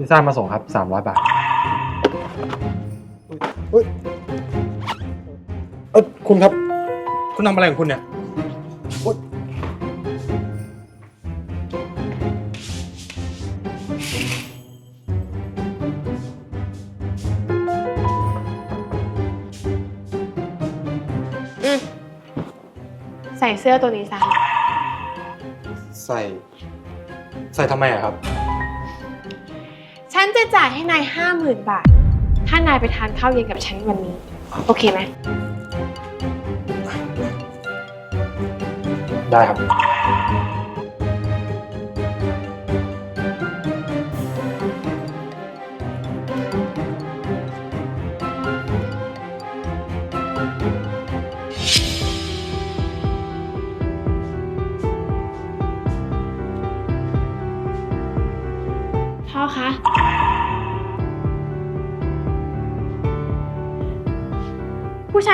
พิซซ่ามาส่งครับ 300 บาทเฮ้ยเออคุณครับ คุณทำอะไรของคุณเนี่ยโอ๊ยอืมใส่เสื้อตัวนี้ซะ ใส่ ใส่ทำไมอะครับฉัน จะจ่ายให้นายห้าหมื่นบาท ถ้านายไปทานข้าวเย็นกับฉันวันนี้ โอเคไหม ได้ครับ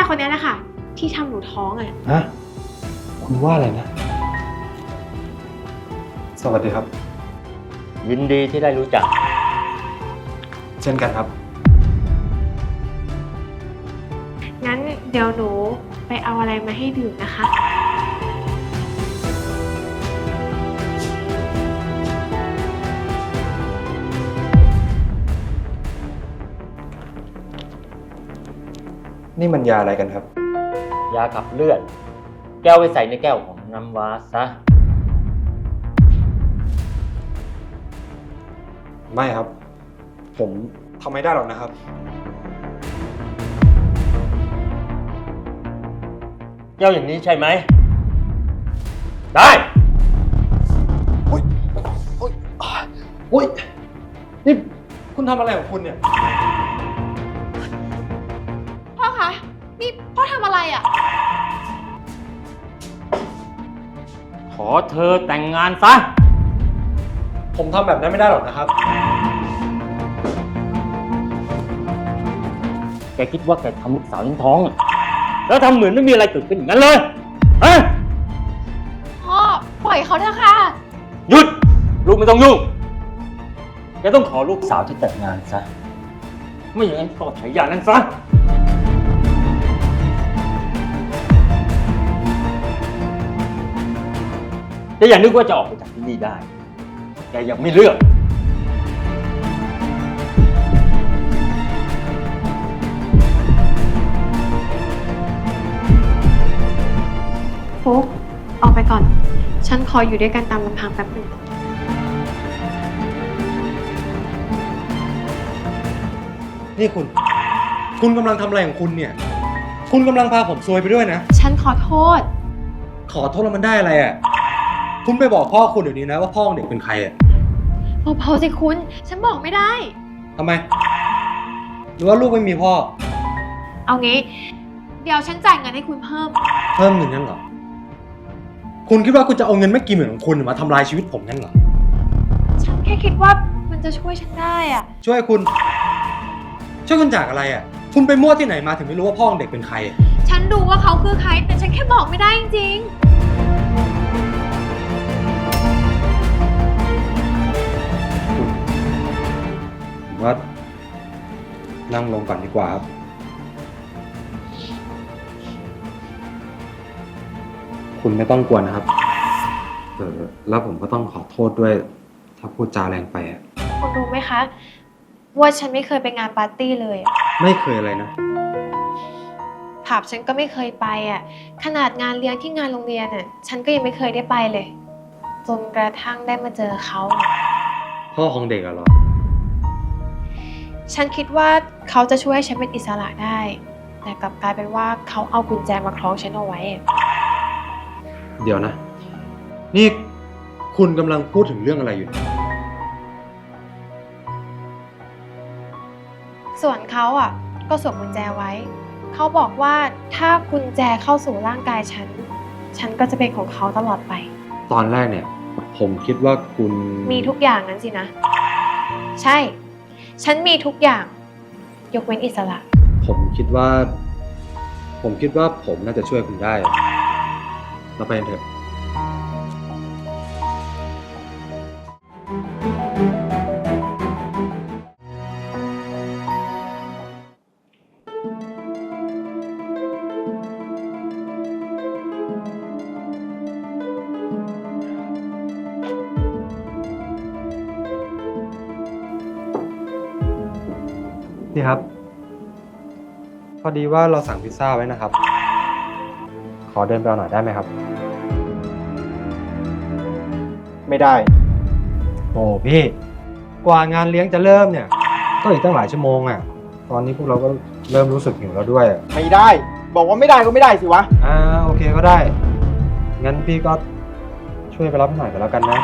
คนนี้นะคะที่ทำหนูท้องอะ ฮะ คุณว่าอะไรนะ สวัสดีครับ ยินดีที่ได้รู้จัก เช่นกันครับ งั้นเดี๋ยวหนูไปเอาอะไรมาให้ดื่มนะคะ นี่มันยาอะไรกันครับ ยาขับเลือด แก้วไว้ใส่ในแก้วของน้ำว้าซะ ไม่ครับ ผมทำไม่ได้หรอกนะครับ แก้วอย่างนี้ใช่ไหม ได้โอ๊ยโอ๊ยโอ๊ยนี่คุณทำอะไรของคุณเนี่ย อทำอะไรอะ ขอเธอแต่งงานซะ ผมทำแบบนั้นไม่ได้หรอกนะครับ แกคิดว่าแกทำลูกสาวฉันท้องอะแล้วทำเหมือนไม่มีอะไรเกิดขึ้นอย่างนั้นเลยฮะพ่อปล่อยเขาเถอะค่ะ หยุด ลูกไม่ต้องยุ่ง แกต้องขอลูกสาวที่แต่งงานซะ ไม่อย่างนั้นก็ใช้ยานั้นซะ แต่อย่านึกว่าจะออกไปจากที่นี่ได้ แกยังไม่เลือก ฟุกออกไปก่อน ฉันขออยู่ด้วยกันตามลำพังแป๊บหนึ่งนี่คุณ คุณกำลังทำอะไรของคุณเนี่ย คุณกำลังพาผมซวยไปด้วยนะ ฉันขอโทษ ขอโทษแล้วมันได้อะไรอะ คุณไปบอกพ่อคุณเดี๋ยวนี้นะว่าพ่อของเด็กเป็นใครอะเบาๆสิคุณ ฉันบอกไม่ได้ ทำไม หรือว่าลูกไม่มีพ่อ เอางี้ เดี๋ยวฉันจ่ายเงินให้คุณเพิ่ม เพิ่มเงินงั้นเหรอ คุณคิดว่าคุณจะเอาเงินไม่กี่หมื่นของคุณมาทำลายชีวิตผมงั้นเหรอ ฉันแค่คิดว่ามันจะช่วยฉันได้อะช่วยคุณ ช่วยคุณจากอะไรอะ คุณไปมั่วที่ไหนมาถึงไม่รู้ว่าพ่อของเด็กเป็นใครอะ ฉันรู้ว่าเขาคือใคร แต่ฉันแค่บอกไม่ได้จริงผ มว่านั่งลงก่อนดีกว่าครับ คุณไม่ต้องกวนนะครับ เออแล้วผมก็ต้องขอโทษด้วย ถ้าพูดจาแรงไปอะๆคุณรู้ไหมคะ ว่าฉันไม่เคยไปงานปาร์ตี้เลยอะไม่เคยอะไรนะ ผับฉันก็ไม่เคยไปอะ ขนาดงานเลี้ยงที่งานโรงเรียนอะ ฉันก็ยังไม่เคยได้ไปเลย จนกระทั่งได้มาเจอเขาอะพ่อของเด็กอะเหรอ ฉันคิดว่าเขาจะช่วยให้ฉันเป็นอิสระได้ แต่กลับกลายเป็นว่าเขาเอากุญแจมาคล้องฉันเอาไว้อะเดี๋ยวนะ นี่คุณกำลังพูดถึงเรื่องอะไรอยู่ ส่วนเขาอะ ก็สวมกุญแจไว้ เขาบอกว่าถ้ากุญแจเข้าสู่ร่างกายฉัน ฉันก็จะเป็นของเขาตลอดไป ตอนแรกเนี่ย ผมคิดว่าคุณ มีทุกอย่างนั้นสินะ ใช่ ฉันมีทุกอย่าง ยกเว้นอิสระ ผมคิดว่า ผมคิดว่าผมน่าจะช่วยคุณได้ เราไปกันเถอะ พี่ครับ พอดีว่าเราสั่งพิซซ่าไว้นะครับ ขอเดินไปเอาหน่อยได้ไหมครับ ไม่ได้ โอ้พี่ กว่างานเลี้ยงจะเริ่มเนี่ย ก็อีกตั้งหลายชั่วโมงอะ ตอนนี้พวกเราก็เริ่มรู้สึกหิวแล้วด้วยอะไม่ได้ บอกว่าไม่ได้ก็ไม่ได้สิวะ อ่าโอเคก็ได้ งั้นพี่ก็ช่วยไปรับหน่อยก็แล้วกันนะ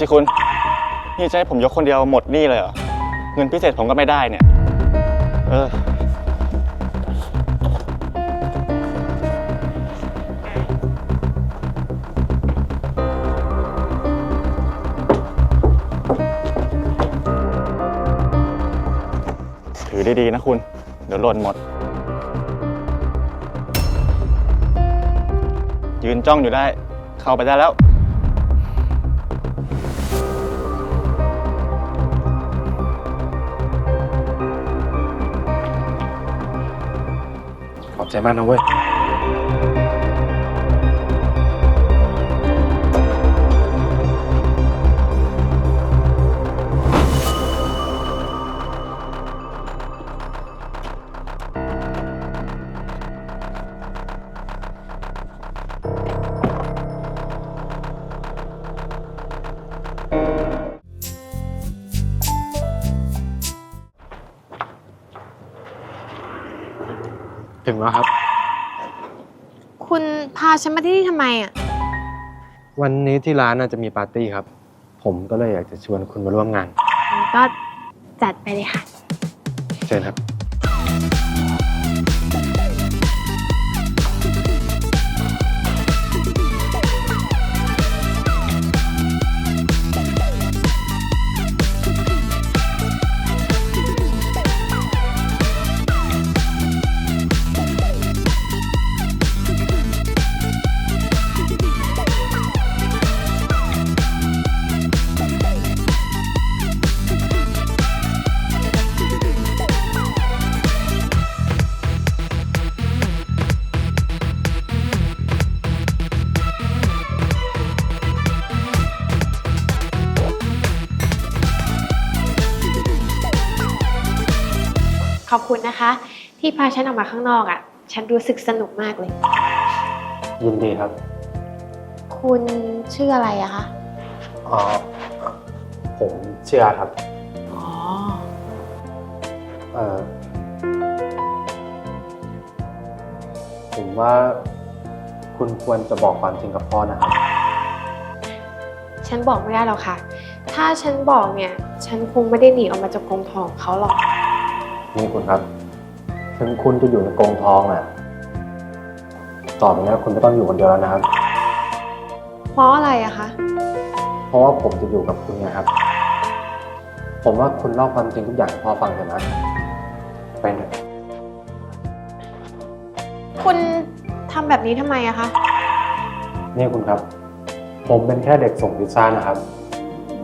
สิคุณ นี่จะให้ผมยกคนเดียวหมดหนี่เลยเหรอ เงินพิเศษผมก็ไม่ได้เนี่ย เออ ถือดีๆนะคุณ เดี๋ยวหล่นหมด ยืนจ้องอยู่ได้ เข้าไปได้แล้ว ขอ ถึงแล้วครับ คุณพาฉันมาที่นี่ทำไมอะ วันนี้ที่ร้านน่าจะมีปาร์ตี้ครับ ผมก็เลยอยากจะชวนคุณมาร่วมงาน ก็จัดไปเลยค่ะ เชิญครับ ที่พาฉันออกมาข้างนอกอะ ฉันรู้สึกสนุกมากเลย ยินดีครับ คุณชื่ออะไรอะคะ อ๋อ ผมเชื่อครับ อ๋อ เออผมว่าคุณควรจะบอกความจริงกับพ่อนะครับ ฉันบอกไม่ได้หรอกค่ะ ถ้าฉันบอกเนี่ย ฉันคงไม่ได้หนีออกมาจากกรงทองเขาหรอก นี่คุณครับ ถึงคุณจะอยู่ในกรงทองอะ ต่อไปนี้คุณไม่ต้องอยู่คนเดียวแล้วนะครับ เพราะอะไรอะคะ เพราะว่าผมจะอยู่กับคุณไงครับ ผมว่าคุณเล่าความจริงทุกอย่างให้พ่อฟังเถอะนะไปเถอะคุณทำแบบนี้ทำไมอะคะ นี่คุณครับ ผมเป็นแค่เด็กส่งพิซซ่านะครับ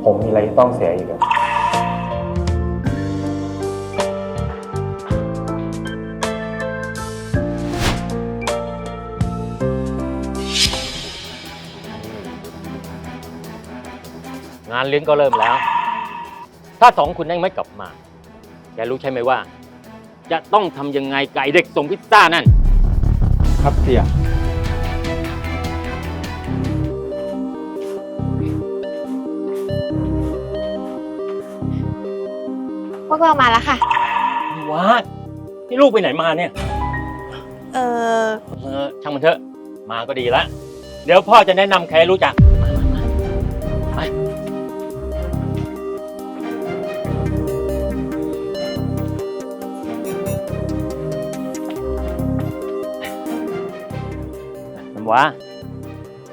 ผมมีอะไรที่ต้องเสียอีกอะานเลี้ยงก็เริ่มแล้ว ถ้าสองคุณยังไม่กลับมา แกรู้ใช่ไหมว่า จะต้องทำยังไงไก่เด็กส่งพิซซ่านั่น ครับเสียพวกเรามาแล้วค่ะ ว้านี่ลูกไปไหนมาเนี่ย เออ เออช่างมันเถอะ มาก็ดีละ เดี๋ยวพ่อจะแนะนำใครให้รู้จัก วะ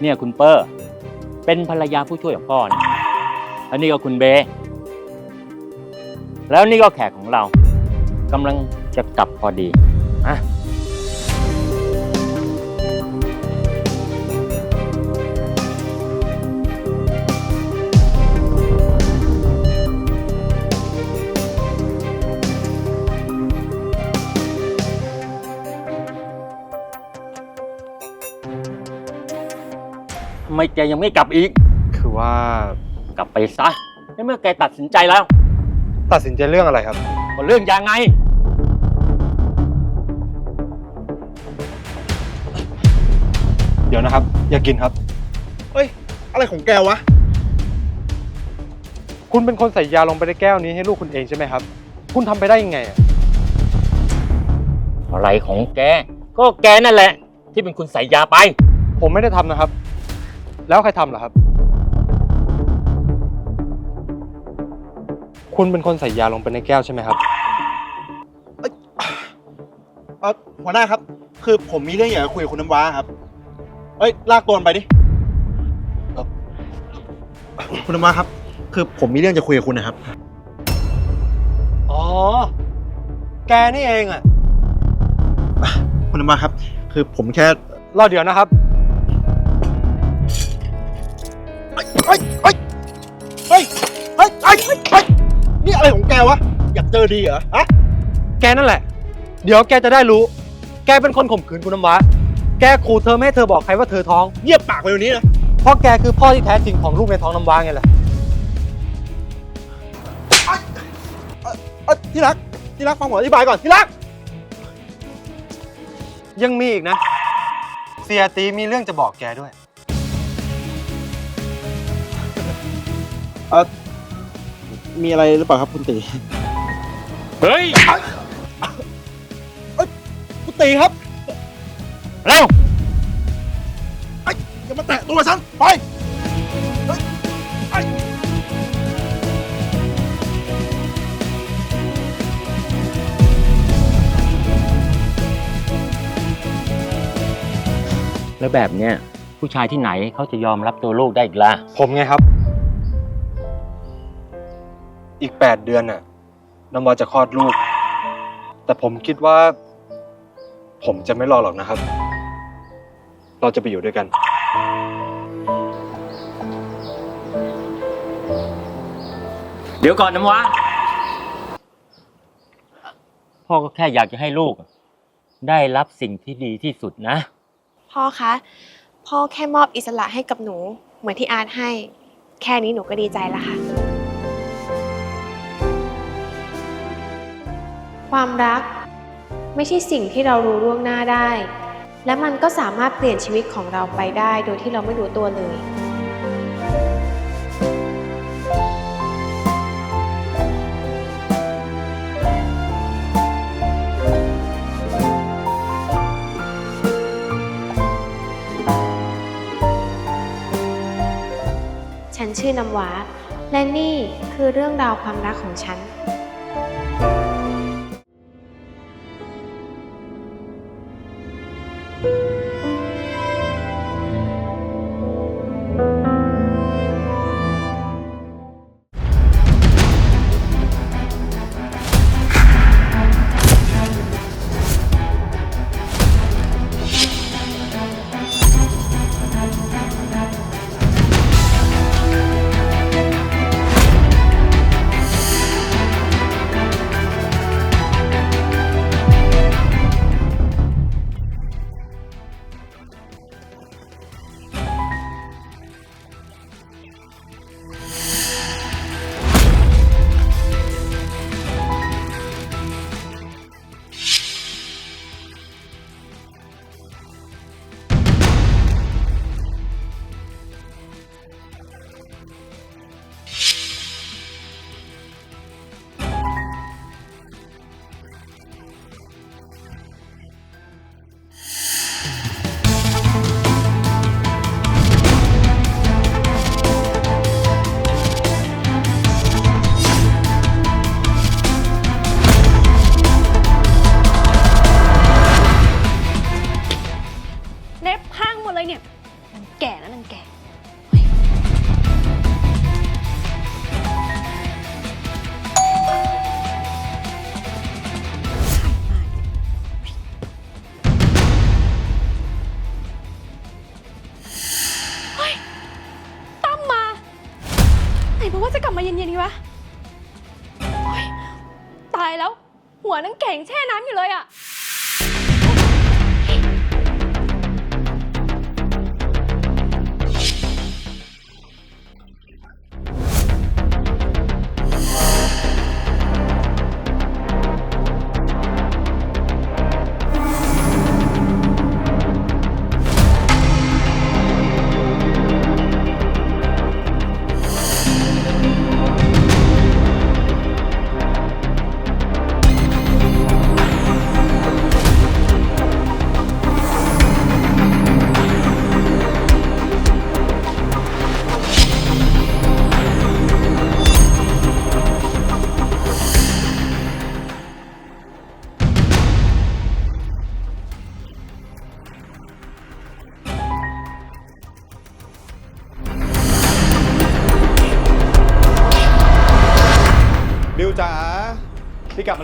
เนี่ยคุณเปอร์ เป็นภรรยาผู้ช่วยของพ่อนะแล้วนี่ก็คุณเบ แล้วนี่ก็แขกของเรากำลังจะกลับพอดีอะ ไมแกยังไม่กลับอีก คือว่ากลับไปซะในเมื่อแกตัดสินใจแล้วตัดสินใจเรื่องอะไรครับก็เรื่องยังไง เดี๋ยวนะครับ อย่ากินครับ เฮ้ย อะไรของแกวะ คุณเป็นคนใส่ยาลงไปในแก้วนี้ให้ลูกคุณเองใช่ไหมครับ คุณทำไปได้ยังไงอะอะไรของแก ก็แกนั่นแหละ ที่เป็นคนใส่ยาไป ผมไม่ได้ทำนะครับ แล้วใครทำล่ะครับ คุณเป็นคนใส่ยาลงไปในแก้วใช่ไหมครับ เออหัวหน้าครับ คือผมมีเรื่องอยากจะคุยกับคุณน้ำว้าครับ เอ้ยลากตัวมันไปดิเอ่อคุณน้ำว้าครับ คือผมมีเรื่องจะคุยกับคุณนะครับ อ๋อ แกนี่เองอะคุณน้ำว้าครับ คือผมแค่ รอเดี๋ยวนะครับ ฮ้ยเฮ้ยเฮ้ยเฮ้ยนี่อะไรของแกวะ อยากเจอดีเหรอฮะแกนั่นแหละ เดี๋ยวแกจะได้รู้ แกเป็นคนข่มขืนคุณน้ำว้าแกขู่เธอไม่ให้เธอบอกใครว่าเธอท้องเงียบปากไปเดี๋ยวนี้นะเพราะแกคือพ่อที่แท้จริงของลูกในท้องน้ำว้าไงล่ะเอ้ยที่รัก ที่รักฟังผมอธิบายก่อน ที่รัก ยังมีอีกนะ เสียตีมีเรื่องจะบอกแกด้วย เออ มีอะไรหรือเปล่าครับคุณตีเฮ้ยคุณตีครับเร็วไอ้ยอย่ามาแตะตัวฉันไปแล้วแบบเนี้ยผู้ชายที่ไหนเขาจะยอมรับตัวลูกได้อีกล่ะ ผมไงครับ อีกแปดเดือนน่ะน้ำวาจะคลอดลูก แต่ผมคิดว่า ผมจะไม่รอหรอกนะครับ เราจะไปอยู่ด้วยกัน เดี๋ยวก่อนน้ำว้าพ่อก็แค่อยากจะให้ลูก ได้รับสิ่งที่ดีที่สุดนะ พ่อคะ พ่อแค่มอบอิสระให้กับหนู เหมือนที่อาร์ตให้ แค่นี้หนูก็ดีใจแล้วค่ะ ความรัก ไม่ใช่สิ่งที่เรารู้ล่วงหน้าได้ และมันก็สามารถเปลี่ยนชีวิตของเราไปได้โดยที่เราไม่รู้ตัวเลย ฉันชื่อน้ำวาและนี่คือเรื่องราวความรักของฉัน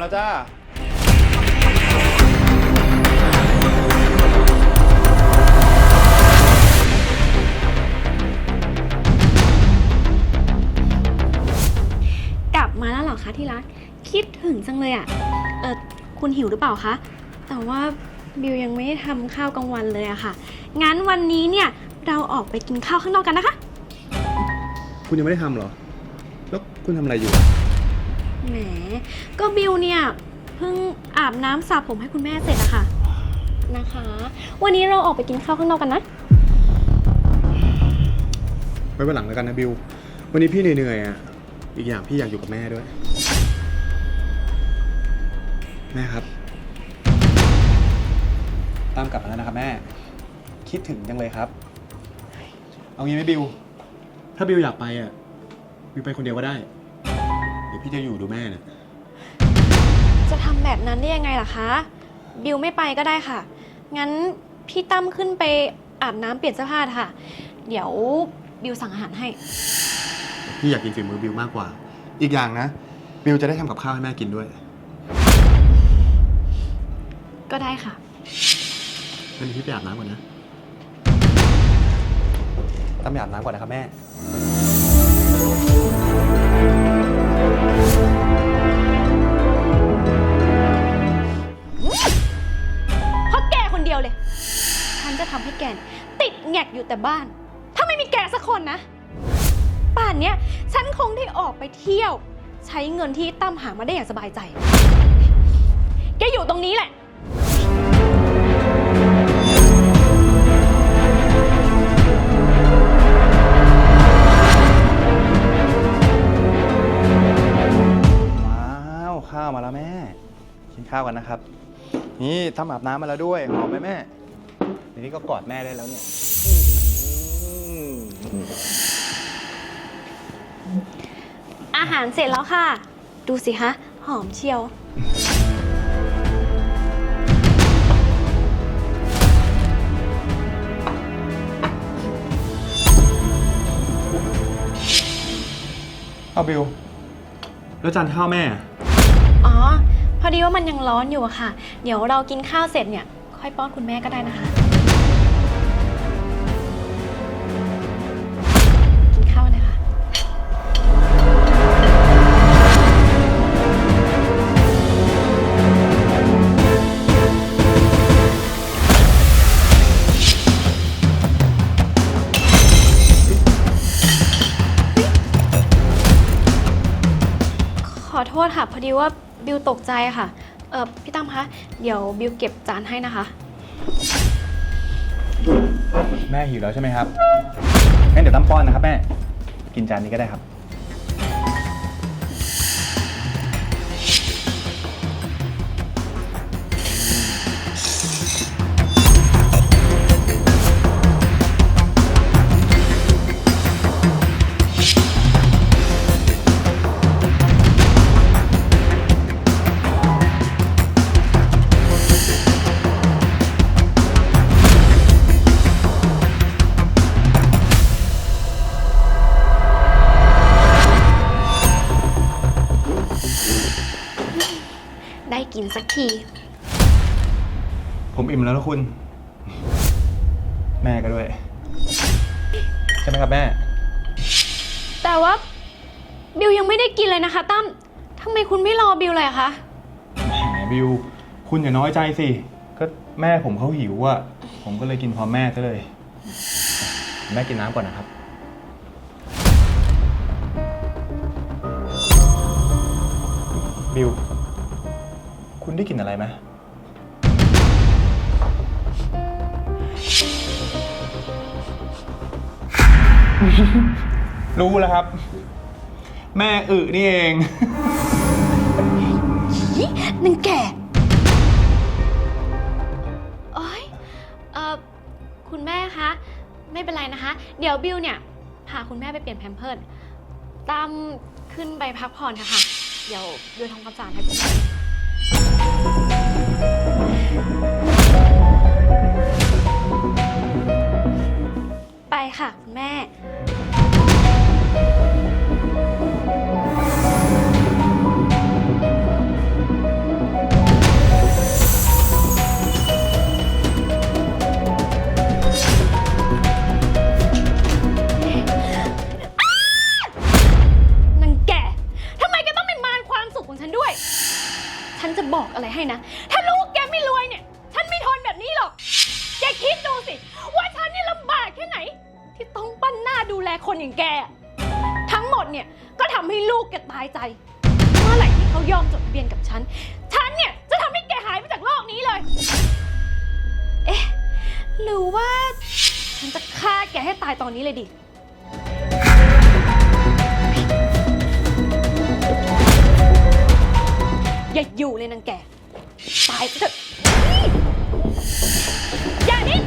แล้วจ้ากลับมาแล้วเหรอคะที่รัก คิดถึงจังเลยอะเออคุณหิวหรือเปล่าคะ แต่ว่าบิวยังไม่ได้ทำข้าวกลางวันเลยอะค่ะ งั้นวันนี้เนี่ยเราออกไปกินข้าวข้างนอกกันนะคะ คุณยังไม่ได้ทำเหรอ แล้วคุณทำอะไรอยู่ แหม ก็บิวเนี่ยเพิ่งอาบน้ำสระผมให้คุณแม่เสร็จอะค่ะ นะคะ วันนี้เราออกไปกินข้าวข้างนอกกันนะ ไว้วันหลังแล้วกันนะบิว วันนี้พี่เหนื่อยๆอะ อีกอย่างพี่อยากอยู่กับแม่ด้วย แม่ครับ ตามกลับมาแล้วนะครับแม่ คิดถึงจังเลยครับ เอางี้ไหมบิว ถ้าบิวอยากไปอะ บิวไปคนเดียวก็ได้เดี๋ยวพี่จะอยู่ดูแม่เนี่ยจะทำแบบนั้นได้ยังไงล่ะคะบิวไม่ไปก็ได้ค่ะ งั้นพี่ตั้มขึ้นไปอาบน้ำเปลี่ยนเสื้อผ้าเถอะค่ะ เดี๋ยวบิวสั่งอาหารให้ พี่อยากกินฝีมือบิวมากกว่า อีกอย่างนะ บิวจะได้ทำกับข้าวให้แม่กินด้วยก็ได้ค่ะ งั้นเดี๋ยวพี่ไปอาบน้ำก่อนนะตั้มไปอาบน้ำก่อนนะครับแม่เทำให้แกนติดแงกอยู่แต่บ้าน ถ้าไม่มีแกสักคนนะ ป่านเนี้ยฉันคงได้ออกไปเที่ยว ใช้เงินที่ตั้มหามาได้อย่างสบายใจ แกอยู่ตรงนี้แหละ ว้าวข้าวมาแล้วแม่ กินข้าวกันนะครับ นี่ทำอาบน้ำมาแล้วด้วยหอมไหมแม่ ทีนี้ก็กอดแม่ได้แล้วเนี่ยอื้อหืออาหารเสร็จแล้วค่ะ ดูสิคะหอมเชียว เอาบิว แล้วจานข้าวแม่อ๋อ พอดีว่ามันยังร้อนอยู่อะค่ะ เดี๋ยวเรากินข้าวเสร็จเนี่ย ค่อยป้อนคุณแม่ก็ได้นะคะ ษค่ะ พอดีว่าบิวตกใจค่ะ เออพี่ตั้มคะ เดี๋ยวบิวเก็บจานให้นะคะ แม่หิวแล้วใช่ไหมครับงั้นเดี๋ยวตั้มป้อนนะครับแม่ กินจานนี้ก็ได้ครับ สักที ผมอิ่มแล้วนะคุณ แม่ก็ด้วย ใช่ไหมครับแม่ แต่ว่า บิวยังไม่ได้กินเลยนะคะตั้มทำไมคุณไม่รอบิวเลยอะคะ แหมบิว คุณอย่าน้อยใจสิ ก็แม่ผมเขาหิวอะผมก็เลยกินพร้อมแม่ซะเลย แม่กินน้ำก่อนนะครับ บิว คุณได้กลินอะไรไหมรู้แล้วครับ แม่อึนี่เองนังแก่โอ้ยเอ่อคุณแม่คะ ไม่เป็นไรนะคะ เดี๋ยวบิวเนี่ย พาคุณแม่ไปเปลี่ยนแพมเพิร์ดตามขึ้นไปพักผ่อนเถอะค่ะ เดี๋ยวบิวทำความสะอาดให้คุณแม่ ไปค่ะคุณแม่ นางแก่ ทำไมแกต้องเป็นมารความสุขของฉันด้วย ฉันจะบอกอะไรให้นะ ถ้า คนอย่างแก ทั้งหมดเนี่ยก็ทำให้ลูกแกตายใจ เมื่อไหร่ที่เขายอมจดทะเบียนกับฉัน ฉันเนี่ยจะทำให้แกหายไปจากโลกนี้เลย เอ๊ะ หรือว่า ฉันจะฆ่าแกให้ตายตอนนี้เลยดิ อย่าอยู่เลยนางแก ตายไปเถอะอย่านิ่ง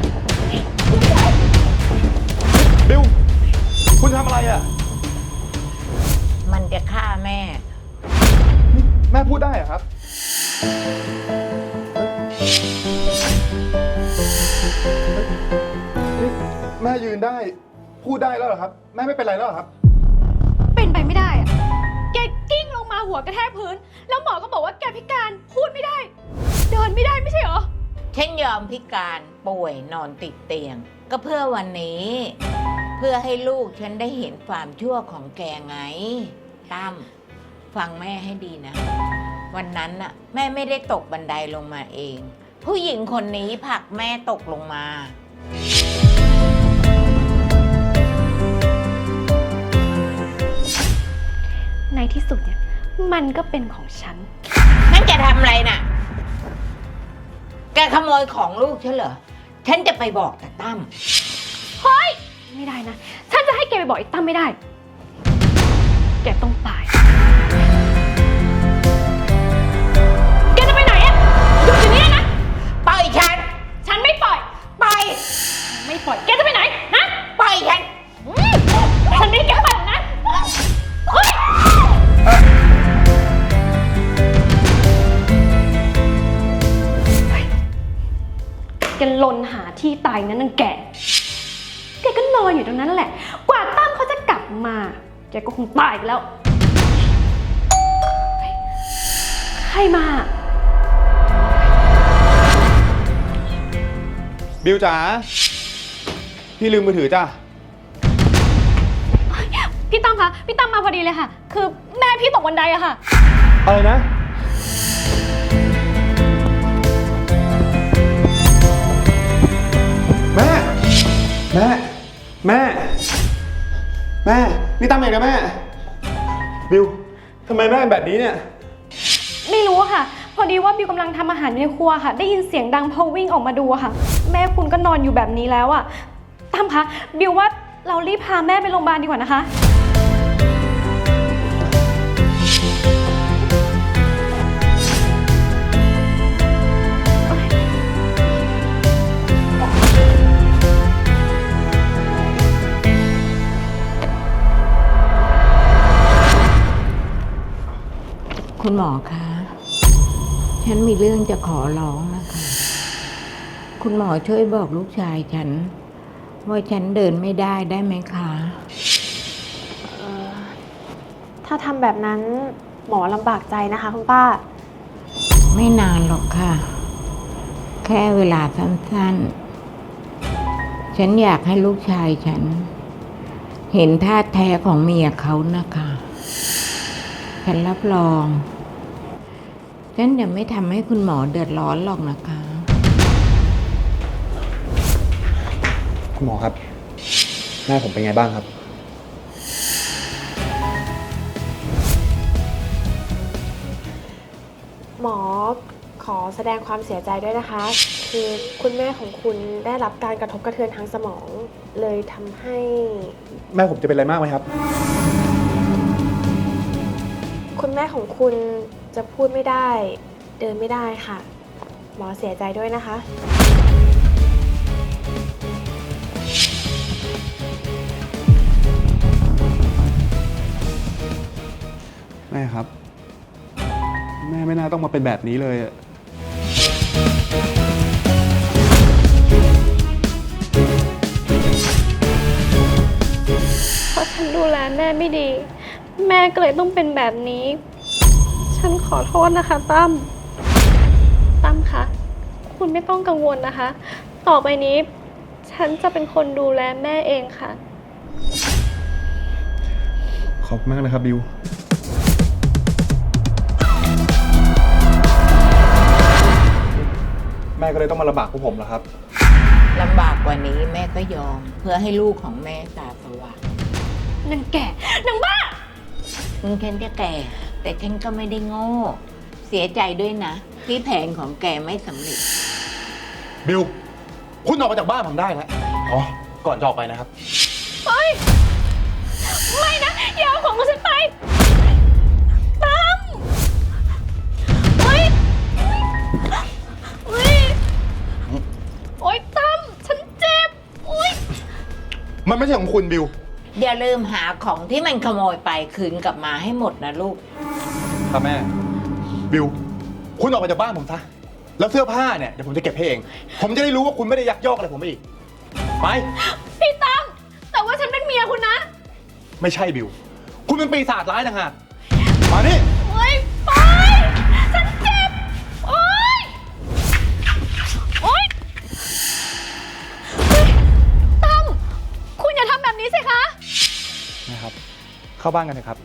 บิว คุณทำอะไรอะ มันจะฆ่าแม่นี่แม่พูดได้เหรอครับนี่แม่ยืนได้ พูดได้แล้วเหรอครับ แม่ไม่เป็นไรแล้วเหรอครับ เป็นไปไม่ได้อะแกกิ้งลงมาหัวกระแทกพื้น แล้วหมอก็บอกว่าแกพิการพูดไม่ได้ เดินไม่ได้ไม่ใช่เหรอ ฉันยอมพิการป่วยนอนติดเตียง ก็เพื่อวันนี้ เพื่อให้ลูกฉันได้เห็นความชั่วของแกไง ตั้มฟังแม่ให้ดีนะ วันนั้นน่ะ แม่ไม่ได้ตกบันไดลงมาเอง ผู้หญิงคนนี้ผลักแม่ตกลงมา ในที่สุดเนี่ย มันก็เป็นของฉัน นั่นแกทำอะไรน่ะ แกขโมยของลูกฉันเหรอ ฉันจะไปบอกแต่ตั้ม ไม่ได้นะ ฉันจะให้แกไปบอกไอ้ตั้มไม่ได้ แกต้องตาย แกจะไปไหนอะหยุดอยู่นี่นะ ปล่อยฉัน ฉันไม่ปล่อย ปล่อย ไม่ปล่อย แกจะไปไหนนะปล่อยฉันฉันไม่ให้แกไปหรอกนะเฮ้ย แกลนหาที่ตายนั้นนางแก แกก็นอนอยู่ตรงนั้นแหละ กว่าตั้มเขาจะกลับมา แกก็คงตายไปแล้ว ใครมา บิวจ๋า พี่ลืมมือถือจ้ะ พี่ตั้มคะ พี่ตั้มมาพอดีเลยค่ะ คือแม่พี่ตกบันไดอะค่ะ อะไรนะ แม่ แม่ แม่ แม่ นี่ตั้มเองนะแม่ บิวทำไมแม่เป็นแบบนี้เนี่ย ไม่รู้อะค่ะ พอดีว่าบิวกำลังทำอาหารอยู่ในครัวค่ะ ได้ยินเสียงดังพอวิ่งออกมาดูอะค่ะ แม่คุณก็นอนอยู่แบบนี้แล้วอะตั้มคะ บิวว่าเรารีบพาแม่ไปโรงพยาบาลดีกว่านะคะ คุณหมอคะ ฉันมีเรื่องจะขอร้องนะคะ คุณหมอช่วยบอกลูกชายฉัน ว่าฉันเดินไม่ได้ได้ไหมคะ ถ้าทำแบบนั้นหมอลำบากใจนะคะคุณป้า ไม่นานหรอกค่ะ แค่เวลาสั้นๆ ฉันอยากให้ลูกชายฉัน เห็นท่าแท้ของเมียเขานะคะ ฉันรับรองฉันจะไม่ทำให้คุณหมอเดือดร้อนหรอกนะคะ คุณหมอครับ แม่ผมเป็นไงบ้างครับ หมอขอแสดงความเสียใจด้วยนะคะ คือคุณแม่ของคุณได้รับการกระทบกระเทือนทางสมอง เลยทำให้ แม่ผมจะเป็นอะไรมากไหมครับ คุณแม่ของคุณจะพูดไม่ได้ เดินไม่ได้ค่ะ หมอเสียใจด้วยนะคะ แม่ครับ แม่ไม่น่าต้องมาเป็นแบบนี้เลยอะเพราะฉันดูแลแม่ไม่ดี แม่ก็เลยต้องเป็นแบบนี้ ฉันขอโทษนะคะ ตั้ม ตั้มคะ คุณไม่ต้องกังวลนะคะ ต่อไปนี้ ฉันจะเป็นคนดูแลแม่เองค่ะ ขอบคุณมากนะครับบิว แม่ก็เลยต้องมาลำบากพวกผมเหรอครับ ลำบากกว่านี้แม่ก็ยอม เพื่อให้ลูกของแม่ตาสว่าง นางแก่นางบ้า ถึงฉันจะแก่ แต่ฉันก็ไม่ได้โง่ เสียใจด้วยนะ ที่แผนของแกไม่สำเร็จ บิวคุณออกมาจากบ้านผมได้แล้วอ๋อก่อนจะออกไปนะครับไม่นะ อย่าเอาของของฉันไปตั้มเฮ้ยเฮ้ยโอ๊ยตั้มฉันเจ็บโอ๊ย มันไม่ใช่ของคุณบิว อย่าลืมหาของที่มันขโมยไปคืนกลับมาให้หมดนะลูก ครับแม่ บิว คุณออกมาจากบ้านผมซะ แล้วเสื้อผ้าเนี่ยเดี๋ยวผมจะเก็บให้เอง ผมจะได้รู้ว่าคุณไม่ได้ยักยอกอะไรผมอีก ไป พี่ตั้มแต่ว่าฉันเป็นเมียคุณนะ ไม่ใช่บิว คุณเป็นปีศาจร้ายนะฮะมานี่ เข้าบ้านกันนะครับ